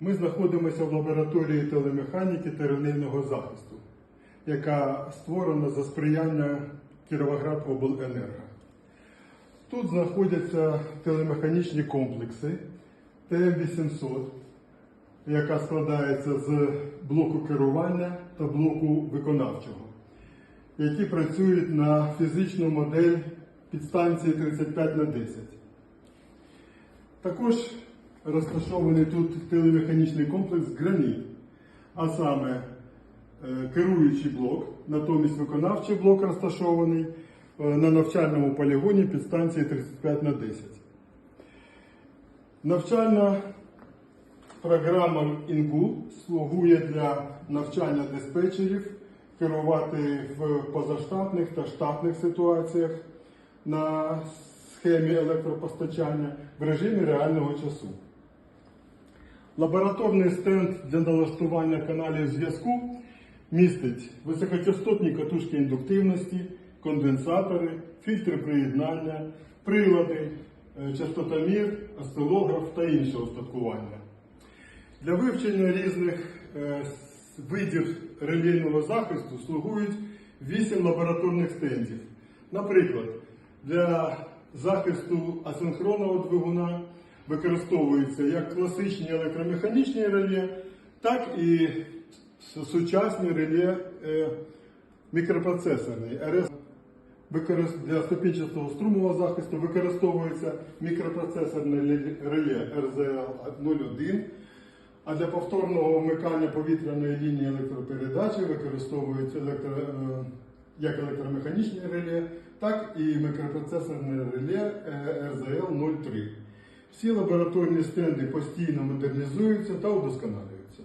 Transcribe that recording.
Ми знаходимося в лабораторії телемеханіки та релейного захисту, яка створена за сприяння Кіровоградобленерго. Тут знаходяться телемеханічні комплекси ТМ-800, яка складається з блоку керування та блоку виконавчого, які працюють на фізичну модель підстанції 35 на 10. Також розташований тут телемеханічний комплекс Граніт, а саме е, керуючий блок, натомість виконавчий блок розташований е, на навчальному полігоні підстанції 35 на 10. Навчальна програма INGU слугує для навчання диспетчерів керувати в позаштатних та штатних ситуаціях на схемі електропостачання в режимі реального часу. Лабораторний стенд для налаштування каналів зв'язку містить високочастотні катушки індуктивності, конденсатори, фільтри приєднання, прилади, е, частотомір, осцилограф та інше устаткування. Для вивчення різних е, видів релейного захисту слугують 8 лабораторних стендів. Наприклад, для захисту асинхронного двигуна використовуються як класичні електромеханічні реле, так і сучасні реле е, мікропроцесорні. РС Для ступінчастого струмового захисту використовується мікропроцесорне реле RZL01, а для повторного вмикання повітряної лінії електропередачі використовується електро, е, як електромеханічне реле, так і мікропроцесорне реле е, RZL03. Всі лабораторні стенди постійно модернізуються та удосконалюються.